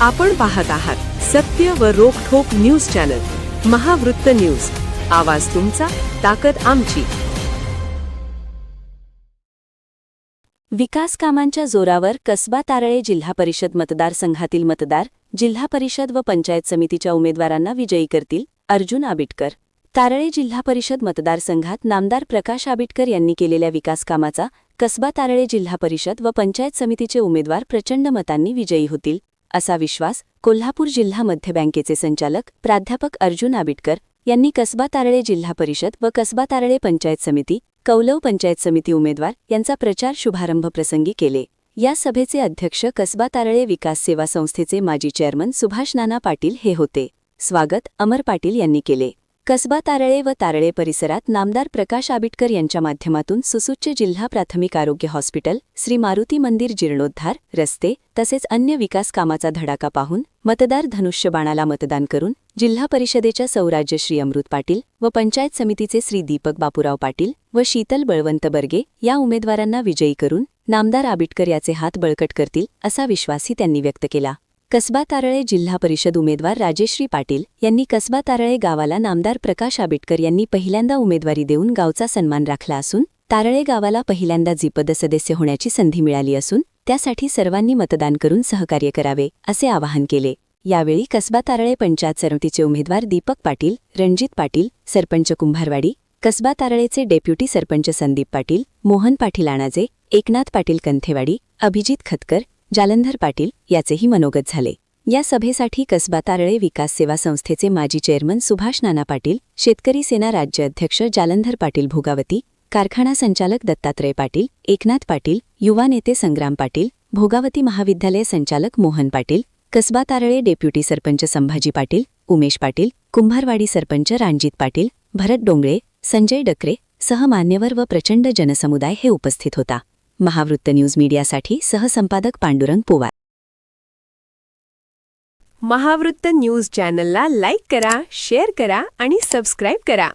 आपण पाहत आहात सत्य व रोखोक न्यूज चॅनल महावृत्त न्यूज. आवाज तुमचा ताकद आमची. विकास कामांच्या जोरावर कसबा तारळे जिल्हा परिषद मतदारसंघातील मतदार जिल्हा परिषद व पंचायत समितीच्या उमेदवारांना विजयी करतील अर्जुन आबिटकर. तारळे जिल्हा परिषद मतदारसंघात नामदार प्रकाश आबिटकर यांनी केलेल्या विकास कामाचा कसबा तारळे जिल्हा परिषद व पंचायत समितीचे उमेदवार प्रचंड मतांनी विजयी होतील. असा विश्वास कोल्हापूर जिल्हा मध्य बँकेचे संचालक प्राध्यापक अर्जुन आबिटकर यांनी कसबा तारळे जिल्हा परिषद व कसबा तारळे पंचायत समिती कौलव पंचायत समिती उमेदवार यांचा प्रचार शुभारंभ प्रसंगी केले. या सभेचे अध्यक्ष कसबा तारळे विकास सेवा संस्थेचे माजी चेअरमन सुभाष नाना पाटील हे होते. स्वागत अमर पाटील यांनी केले. कसबा तारळे व तारळे परिसरात नामदार प्रकाश आबिटकर यांच्या माध्यमातून सुसूच्य जिल्हा प्राथमिक आरोग्य हॉस्पिटल श्री मारुती मंदिर जीर्णोद्धार रस्ते तसेच अन्य विकास कामाचा धडाका पाहून मतदार धनुष्यबाणाला मतदान करून जिल्हा परिषदेच्या सौराज्य श्री अमृत पाटील व पंचायत समितीचे श्री दीपक बापूराव पाटील व शीतल बळवंत बर्गे या उमेदवारांना विजयी करून नामदार आबिटकर याचे हात बळकट करतील असा विश्वासही त्यांनी व्यक्त केला. कसबा तारळे जिल्हा परिषद उमेदवार राजेश्री पाटील यांनी कसबा तारळे गावाला नामदार प्रकाश आबिटकर यांनी पहिल्यांदा उमेदवारी देऊन गावचा सन्मान राखला असून तारळे गावाला पहिल्यांदा जिपद सदस्य होण्याची संधी मिळाली असून त्यासाठी सर्वांनी मतदान करून सहकार्य करावे असे आवाहन केले. यावेळी कसबा तारळे पंचायत समितीचे उमेदवार दीपक पाटील रणजित पाटील सरपंच कुंभारवाडी कसबा तारळेचे डेप्युटी सरपंच संदीप पाटील मोहन पाटील आणाजे एकनाथ पाटील कंथेवाडी अभिजित खतकर जालंधर पाटील याचेही मनोगत झाले. या सभेसाठी कसबा तारळे विकास सेवा संस्थेचे माजी चेअरमन सुभाष नाना पाटील शेतकरी सेना राज्य अध्यक्ष जालंधर पाटील भोगावती कारखाना संचालक दत्तात्रय पाटील एकनाथ पाटील युवा नेते संग्राम पाटील भोगावती महाविद्यालय संचालक मोहन पाटील कसबा तारळे डेप्युटी सरपंच संभाजी पाटील उमेश पाटील कुंभारवाडी सरपंच रांजित पाटील भरत डोंगळे संजय डकरे सह मान्यवर व प्रचंड जनसमुदाय हे उपस्थित होता. महावृत्त न्यूज मीडियासाठी सहसंपादक पांडुरंग पोवार. महावृत्त न्यूज चॅनलला लाईक करा शेअर करा आणि सबस्क्राईब करा.